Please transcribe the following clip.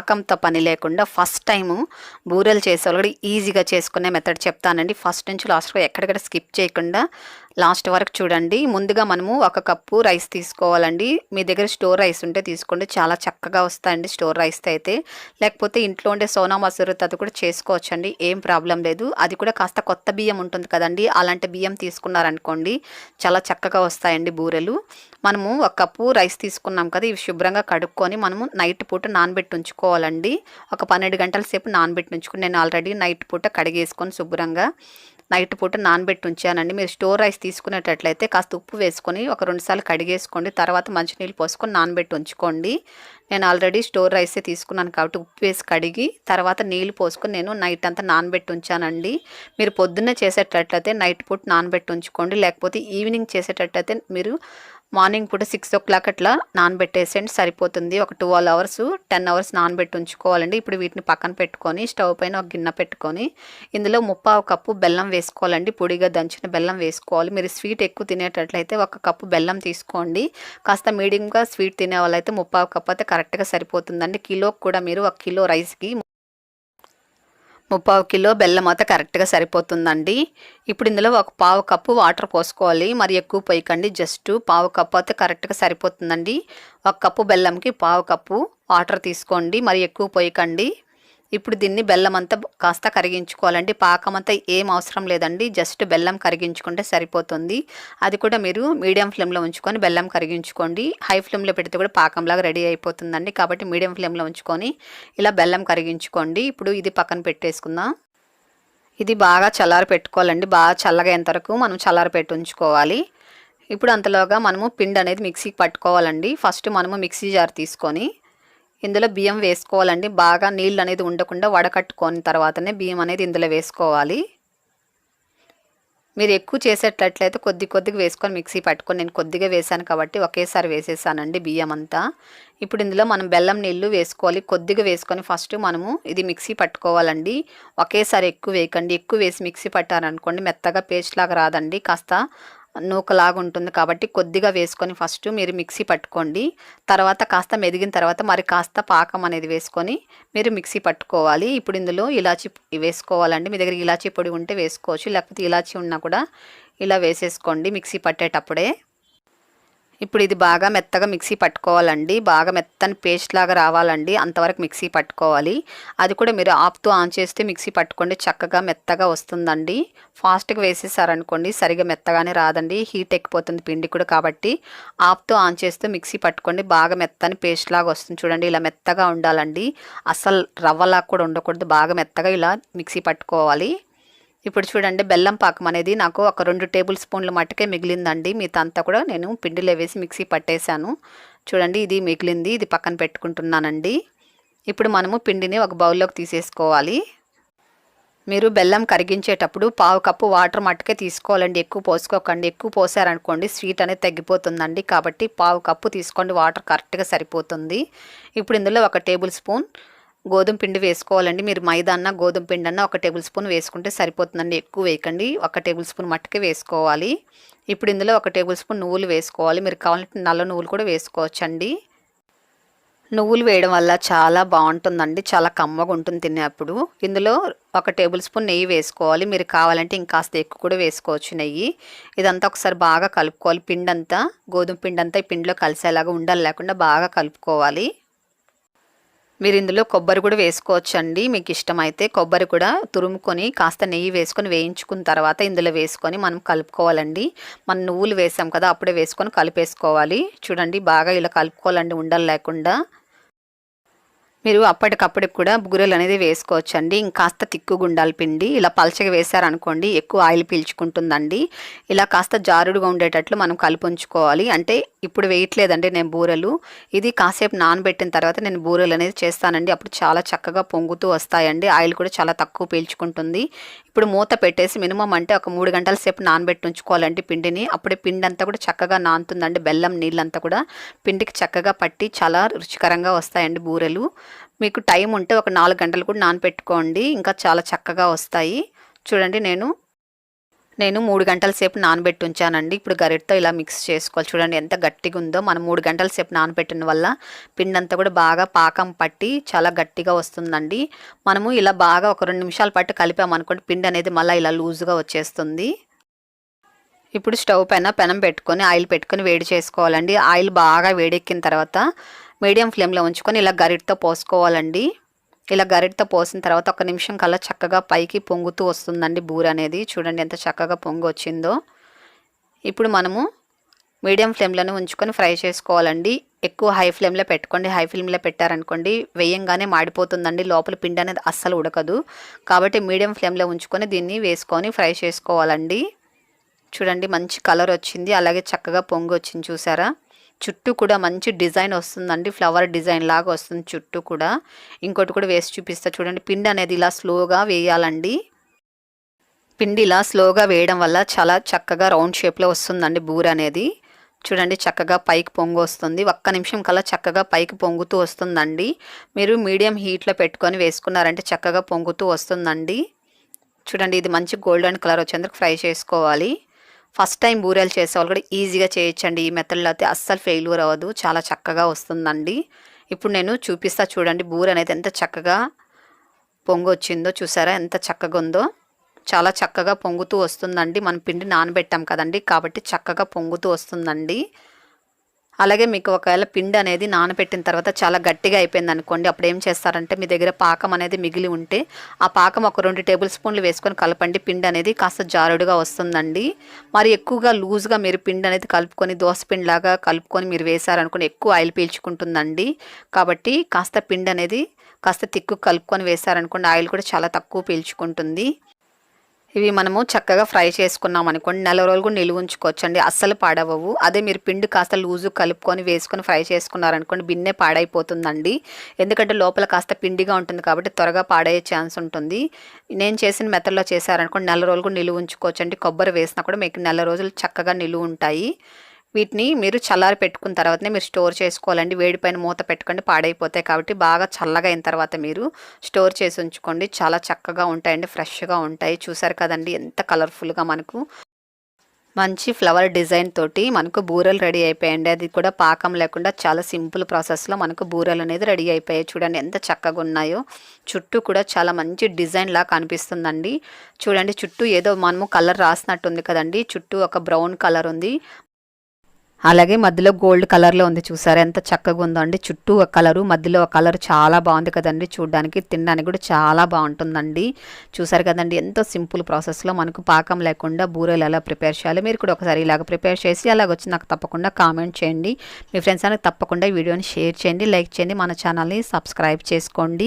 పాకంతో పని లేకుండా first time బూరెలు చేసే కూడా ఈజీగా చేసుకునే మెథడ్ చెప్తానండి. ఫస్ట్ నుంచి లాస్ట్ వరకు ఎక్కడికక్కడ స్కిప్ చేయకుండా లాస్ట్ వరకు చూడండి. ముందుగా మనము ఒక కప్పు రైస్ తీసుకోవాలండి. మీ దగ్గర స్టోర్ రైస్ ఉంటే తీసుకోండి. చాలా చక్కగా వస్తాయండి స్టోర్ రైస్ అయితే. లేకపోతే ఇంట్లో ఉండే సోనా మసూరి అది కూడా చేసుకోవచ్చండి. ఏం ప్రాబ్లం లేదు. అది కూడా కాస్త కొత్త బియ్యం ఉంటుంది కదండి. అలాంటి బియ్యం తీసుకున్నారనుకోండి చాలా చక్కగా వస్తాయండి బూరెలు. మనము ఒక కప్పు రైస్ తీసుకున్నాం కదా ఇవి శుభ్రంగా కడుక్కొని మనము నైట్ పూట నానబెట్టి ఉంచుకోవాలండి ఒక పన్నెండు గంటల సేపు నానబెట్టి ఉంచుకుని నేను ఆల్రెడీ నైట్ పూట కడిగేసుకొని శుభ్రంగా నైట్ పూట నానబెట్టి ఉంచానండి. మీరు స్టోర్ రైస్ తీసుకునేటట్లయితే కాస్త ఉప్పు వేసుకొని ఒక రెండుసార్లు కడిగేసుకోండి. తర్వాత మంచినీళ్ళు పోసుకొని నానబెట్టి ఉంచుకోండి. నేను ఆల్రెడీ స్టోర్ రైసే తీసుకున్నాను కాబట్టి ఉప్పు వేసి కడిగి తర్వాత నీళ్ళు పోసుకొని నేను నైట్ అంతా నానబెట్టి ఉంచానండి. మీరు పొద్దున్నే చేసేటట్లయితే నైట్ పూట నానబెట్టి ఉంచుకోండి. లేకపోతే ఈవినింగ్ చేసేటట్లయితే మీరు మార్నింగ్ పూట సిక్స్ ఓ క్లాక్ అట్లా నానబెట్టేసేయండి సరిపోతుంది. ఒక ట్వెల్వ్ అవర్స్ టెన్ అవర్స్ నానబెట్టి ఉంచుకోవాలండి. ఇప్పుడు వీటిని పక్కన పెట్టుకొని స్టవ్ పైన ఒక గిన్నె పెట్టుకొని ఇందులో ముప్పావు కప్పు బెల్లం వేసుకోవాలండి. పొడిగా దంచిన బెల్లం వేసుకోవాలి. మీరు స్వీట్ ఎక్కువ తినేటట్లయితే ఒక కప్పు బెల్లం తీసుకోండి. కాస్త మీడియంగా స్వీట్ తినే వాళ్ళైతే ముప్పావు కప్పు అయితే కరెక్ట్గా సరిపోతుందండి. కిలోకి కూడా మీరు ఒక కిలో రైస్కి ముప్పావు కిలో బెల్లం అయితే కరెక్ట్గా సరిపోతుందండి. ఇప్పుడు ఇందులో ఒక పావు కప్పు వాటర్ పోసుకోవాలి. మరి ఎక్కువ పోయకండి. జస్ట్ పావు కప్పు అయితే కరెక్ట్గా సరిపోతుందండి. ఒక కప్పు బెల్లంకి పావు కప్పు వాటర్ తీసుకోండి. మరి ఎక్కువ పోయకండి. ఇప్పుడు దీన్ని బెల్లం అంతా కాస్త కరిగించుకోవాలండి. పాకం అంతా ఏం అవసరం లేదండి. జస్ట్ బెల్లం కరిగించుకుంటే సరిపోతుంది. అది కూడా మీరు మీడియం ఫ్లేమ్లో ఉంచుకొని బెల్లం కరిగించుకోండి. హై ఫ్లేమ్లో పెడితే కూడా పాకంలాగా రెడీ అయిపోతుందండి. కాబట్టి మీడియం ఫ్లేమ్లో ఉంచుకొని ఇలా బెల్లం కరిగించుకోండి. ఇప్పుడు ఇది పక్కన పెట్టేసుకుందాం. ఇది బాగా చల్లారి పెట్టుకోవాలండి. బాగా చల్లగా వరకు మనం చల్లారి పెట్టి ఉంచుకోవాలి. ఇప్పుడు అంతలోగా మనము పిండి అనేది మిక్సీకి పట్టుకోవాలండి. ఫస్ట్ మనము మిక్సీ జార్ తీసుకొని ఇందులో బియ్యం వేసుకోవాలండి. బాగా నీళ్ళు అనేది ఉండకుండా వడకట్టుకొని తర్వాతనే బియ్యం అనేది ఇందులో వేసుకోవాలి. మీరు ఎక్కువ చేసేటట్లయితే కొద్ది కొద్దిగా వేసుకొని మిక్సీ పట్టుకొని నేను కొద్దిగా వేసాను కాబట్టి ఒకేసారి వేసేసానండి బియ్యం అంతా. ఇప్పుడు ఇందులో మనం బెల్లం నీళ్ళు వేసుకోవాలి. కొద్దిగా వేసుకొని ఫస్ట్ మనము ఇది మిక్సీ పట్టుకోవాలండి. ఒకేసారి ఎక్కువ వేయకండి. ఎక్కువ వేసి మిక్సీ పట్టారనుకోండి మెత్తగా పేస్ట్ లాగా రాదండి. కాస్త నూకలాగా ఉంటుంది కాబట్టి కొద్దిగా వేసుకొని ఫస్ట్ మీరు మిక్సీ పట్టుకోండి. తర్వాత కాస్త మెదిగిన తర్వాత మరి కాస్త పాకం అనేది వేసుకొని మీరు మిక్సీ పట్టుకోవాలి. ఇప్పుడు ఇందులో ఇలాచి వేసుకోవాలండి. మీ దగ్గర ఇలాచీ పొడి ఉంటే వేసుకోవచ్చు. లేకపోతే ఇలాచీ ఉన్నా కూడా ఇలా వేసేసుకోండి మిక్సీ పట్టేటప్పుడే. ఇప్పుడు ఇది బాగా మెత్తగా మిక్సీ పట్టుకోవాలండి. బాగా మెత్తని పేస్ట్ లాగా రావాలండి. అంతవరకు మిక్సీ పట్టుకోవాలి. అది కూడా మీరు ఆపుతూ ఆన్ చేస్తే మిక్సీ పట్టుకోండి. చక్కగా మెత్తగా వస్తుందండి. ఫాస్ట్గా వేసేసారనుకోండి సరిగా మెత్తగానే రాదండి. హీట్ ఎక్కిపోతుంది పిండి కూడా కాబట్టి. ఆపుతూ ఆన్ చేస్తే మిక్సీ పట్టుకోండి. బాగా మెత్తని పేస్ట్ లాగా వస్తుంది చూడండి. ఇలా మెత్తగా ఉండాలండి. అసలు రవ్వలాగా కూడా ఉండకూడదు. బాగా మెత్తగా ఇలా మిక్సీ పట్టుకోవాలి. ఇప్పుడు చూడండి బెల్లం పాకం అనేది నాకు ఒక రెండు టేబుల్ స్పూన్ల మట్టుకే మిగిలిందండి. మీతంతా కూడా నేను పిండిలో వేసి మిక్సీ పట్టేశాను. చూడండి ఇది మిగిలింది ఇది పక్కన పెట్టుకుంటున్నానండి. ఇప్పుడు మనము పిండిని ఒక బౌల్లోకి తీసేసుకోవాలి. మీరు బెల్లం కరిగించేటప్పుడు పావు కప్పు వాటర్ మట్టుకే తీసుకోవాలండి. ఎక్కువ పోసుకోకండి. ఎక్కువ పోసారనుకోండి స్వీట్ అనేది తగ్గిపోతుందండి. కాబట్టి పావు కప్పు తీసుకోండి వాటర్ కరెక్ట్గా సరిపోతుంది. ఇప్పుడు ఇందులో ఒక టేబుల్ స్పూన్ గోధుమ పిండి వేసుకోవాలండి. మీరు మైదా అన్న గోధుమ పిండి అన్న ఒక టేబుల్ స్పూన్ వేసుకుంటే సరిపోతుందండి. ఎక్కువ వేయకండి. ఒక టేబుల్ స్పూన్ మట్టుకే వేసుకోవాలి. ఇప్పుడు ఇందులో ఒక టేబుల్ స్పూన్ నువ్వులు వేసుకోవాలి. మీరు కావాలంటే నల్ల నువ్వులు కూడా వేసుకోవచ్చండి. నువ్వులు వేయడం వల్ల చాలా బాగుంటుందండి. చాలా కమ్మగా ఉంటుంది తినేప్పుడు. ఇందులో ఒక టేబుల్ స్పూన్ నెయ్యి వేసుకోవాలి. మీరు కావాలంటే ఇంకాస్త ఎక్కువ కూడా వేసుకోవచ్చు నెయ్యి. ఇదంతా ఒకసారి బాగా కలుపుకోవాలి. పిండి అంతా గోధుమ పిండి అంతా ఈ పిండిలో కలిసేలాగా ఉండాలి. లేకుండా బాగా కలుపుకోవాలి. మీరు ఇందులో కొబ్బరి కూడా వేసుకోవచ్చండి. మీకు ఇష్టమైతే కొబ్బరి కూడా తురుముకొని కాస్త నెయ్యి వేసుకొని వేయించుకున్న తర్వాత ఇందులో వేసుకొని మనం కలుపుకోవాలండి. మనం నువ్వులు వేసాం కదా అప్పుడే వేసుకొని కలిపేసుకోవాలి. చూడండి బాగా ఇలా కలుపుకోవాలండి. ఉండలు లేకుండా. మీరు అప్పటికప్పటికి కూడా బూరెలు అనేది వేసుకోవచ్చండి. ఇంకాస్త తిక్కు గుండాలి పిండి ఇలా పలచగా వేశారనుకోండి ఎక్కువ ఆయిల్ పీల్చుకుంటుందండి. ఇలా కాస్త జారుడుగా ఉండేటట్లు మనం కలిపి ఉంచుకోవాలి. అంటే ఇప్పుడు వేయట్లేదండి నేను బూరెలు. ఇది కాసేపు నానబెట్టిన తర్వాత నేను బూరెలు అనేది చేస్తానండి. అప్పుడు చాలా చక్కగా పొంగుతూ వస్తాయండి. ఆయిల్ కూడా చాలా తక్కువ పీల్చుకుంటుంది. ఇప్పుడు మూత పెట్టేసి మినిమం అంటే ఒక మూడు గంటల సేపు నానబెట్టి ఉంచుకోవాలండి పిండిని. అప్పుడే పిండి అంతా కూడా చక్కగా నానుతుందండి. బెల్లం నీళ్ళంతా కూడా పిండికి చక్కగా పట్టి చాలా రుచికరంగా వస్తాయండి బూరెలు. మీకు టైం ఉంటే ఒక నాలుగు గంటలు కూడా నానబెట్టుకోండి. ఇంకా చాలా చక్కగా వస్తాయి. చూడండి నేను నేను మూడు గంటల సేపు నానబెట్టి ఉంచానండి. ఇప్పుడు గరిటతో ఇలా మిక్స్ చేసుకోవాలి. చూడండి ఎంత గట్టిగా ఉందో. మనం మూడు గంటల సేపు నానబెట్టిన వల్ల పిండి అంతా కూడా బాగా పాకం పట్టి చాలా గట్టిగా వస్తుందండి. మనము ఇలా బాగా ఒక రెండు నిమిషాలు పాటు కలిపామనుకోండి పిండి అనేది మళ్ళీ ఇలా లూజ్గా వచ్చేస్తుంది. ఇప్పుడు స్టవ్ పైన పెనం పెట్టుకొని ఆయిల్ పెట్టుకొని వేడి చేసుకోవాలండి. ఆయిల్ బాగా వేడెక్కిన తర్వాత మీడియం ఫ్లేమ్లో ఉంచుకొని ఇలా గరిటతో పోసుకోవాలండి. ఇలా గరిటతో పోసిన తర్వాత ఒక నిమిషం కల్లా చక్కగా పైకి పొంగుతూ వస్తుందండి బూర అనేది. చూడండి ఎంత చక్కగా పొంగు వచ్చిందో ఇప్పుడు మనము మీడియం ఫ్లేమ్లోనే ఉంచుకొని ఫ్రై చేసుకోవాలండి. ఎక్కువ హై ఫ్లేమ్లో పెట్టుకోండి. హై ఫ్లేమ్లో పెట్టారనుకోండి వేయంగానే మాడిపోతుందండి. లోపల పిండి అనేది అస్సలు ఉడకదు. కాబట్టి మీడియం ఫ్లేమ్లో ఉంచుకొని దీన్ని వేసుకొని ఫ్రై చేసుకోవాలండి. చూడండి మంచి కలర్ వచ్చింది. అలాగే చక్కగా పొంగు వచ్చింది చూసారా? చుట్టూ కూడా మంచి డిజైన్ వస్తుందండి. ఫ్లవర్ డిజైన్ లాగా వస్తుంది చుట్టూ కూడా. ఇంకోటి కూడా వేసి చూపిస్తా. చూడండి పిండి అనేది ఇలా స్లోగా వేయాలండి. పిండి ఇలా స్లోగా వేయడం వల్ల చాలా చక్కగా రౌండ్ షేప్లో వస్తుందండి బూర అనేది. చూడండి చక్కగా పైకి పొంగు వస్తుంది. ఒక్క నిమిషం కల్లా చక్కగా పైకి పొంగుతూ వస్తుందండి. మీరు మీడియం హీట్లో పెట్టుకొని వేసుకున్నారంటే చక్కగా పొంగుతూ వస్తుందండి. చూడండి ఇది మంచి గోల్డెన్ కలర్ వచ్చేందుకు ఫ్రై చేసుకోవాలి. ఫస్ట్ టైం బూరెలు చేసేవాళ్ళు కూడా ఈజీగా చేయొచ్చండి. ఈ మెథడ్లో అయితే అస్సలు ఫెయిల్యూర్ అవ్వదు. చాలా చక్కగా వస్తుందండి. ఇప్పుడు నేను చూపిస్తా చూడండి బూర అనేది ఎంత చక్కగా పొంగు వచ్చిందో చూసారా? ఎంత చక్కగా ఉందో. చాలా చక్కగా పొంగుతూ వస్తుందండి. మనం పిండి నానబెట్టాం కదండి. కాబట్టి చక్కగా పొంగుతూ వస్తుందండి. అలాగే మీకు ఒకవేళ పిండి అనేది నానబెట్టిన తర్వాత చాలా గట్టిగా అయిపోయింది అనుకోండి అప్పుడు ఏం చేస్తారంటే మీ దగ్గర పాకం అనేది మిగిలి ఉంటే ఆ పాకం ఒక రెండు టేబుల్ స్పూన్లు వేసుకొని కలపండి. పిండి అనేది కాస్త జారుడుగా వస్తుందండి. మరి ఎక్కువగా లూజ్గా మీరు పిండి అనేది కలుపుకొని దోశపిండిలాగా కలుపుకొని మీరు వేశారనుకోండి ఎక్కువ ఆయిల్ పీల్చుకుంటుందండి. కాబట్టి కాస్త పిండి అనేది కాస్త తిక్కు కలుపుకొని వేశారనుకోండి ఆయిల్ కూడా చాలా తక్కువ పీల్చుకుంటుంది. ఇవి మనము చక్కగా ఫ్రై చేసుకున్నాం అనుకోండి. నెల రోజులు కూడా నిలువ ఉంచుకోవచ్చండి. అస్సలు పాడవవు. అదే మీరు పిండి కాస్త లూజు కలుపుకొని వేసుకొని ఫ్రై చేసుకున్నారనుకోండి బిన్నే పాడైపోతుందండి. ఎందుకంటే లోపల కాస్త పిండిగా ఉంటుంది కాబట్టి త్వరగా పాడయ్యే ఛాన్స్ ఉంటుంది. నేను చేసిన మెథడ్లో చేశారనుకోండి నెల రోజులు కూడా నిలువ ఉంచుకోవచ్చండి. కొబ్బరి వేసినా కూడా మీకు నెల రోజులు చక్కగా నిలువ ఉంటాయి. వీటిని మీరు చల్లారి పెట్టుకున్న తర్వాతనే మీరు స్టోర్ చేసుకోవాలండి. వేడిపైన మూత పెట్టుకోండి పాడైపోతాయి కాబట్టి బాగా చల్లగా అయిన తర్వాత మీరు స్టోర్ చేసి ఉంచుకోండి. చాలా చక్కగా ఉంటాయండి ఫ్రెష్గా ఉంటాయి. చూసారు కదండి ఎంత కలర్ఫుల్గా మనకు మంచి ఫ్లవర్ డిజైన్ తోటి మనకు బూరెలు రెడీ అయిపోయాయండి. అది కూడా పాకం లేకుండా చాలా సింపుల్ ప్రాసెస్లో మనకు బూరెలు అనేది రెడీ అయిపోయాయి. చూడండి ఎంత చక్కగా ఉన్నాయో. చుట్టూ కూడా చాలా మంచి డిజైన్ లా కనిపిస్తుందండి. చూడండి చుట్టూ ఏదో మనము కలర్ రాసినట్టుంది కదండి. చుట్టూ ఒక బ్రౌన్ కలర్ ఉంది. అలాగే మధ్యలో గోల్డ్ కలర్లో ఉంది చూసారా? ఎంత చక్కగా ఉందో అండి. చుట్టూ ఒక కలరు మధ్యలో ఒక కలర్ చాలా బాగుంది కదండి చూడడానికి. తినడానికి కూడా చాలా బాగుంటుందండి. చూసారు కదండి ఎంతో సింపుల్ ప్రాసెస్లో మనకు పాకం లేకుండా బూరెలు ఎలా ప్రిపేర్ చేయాలి మీరు కూడా ఒకసారి ఇలాగ ప్రిపేర్ చేసి అలాగ వచ్చి నాకు తప్పకుండా కామెంట్ చేయండి. మీ ఫ్రెండ్స్ అనేది తప్పకుండా వీడియోని షేర్ చేయండి లైక్ చేయండి మన ఛానల్ని సబ్స్క్రైబ్ చేసుకోండి.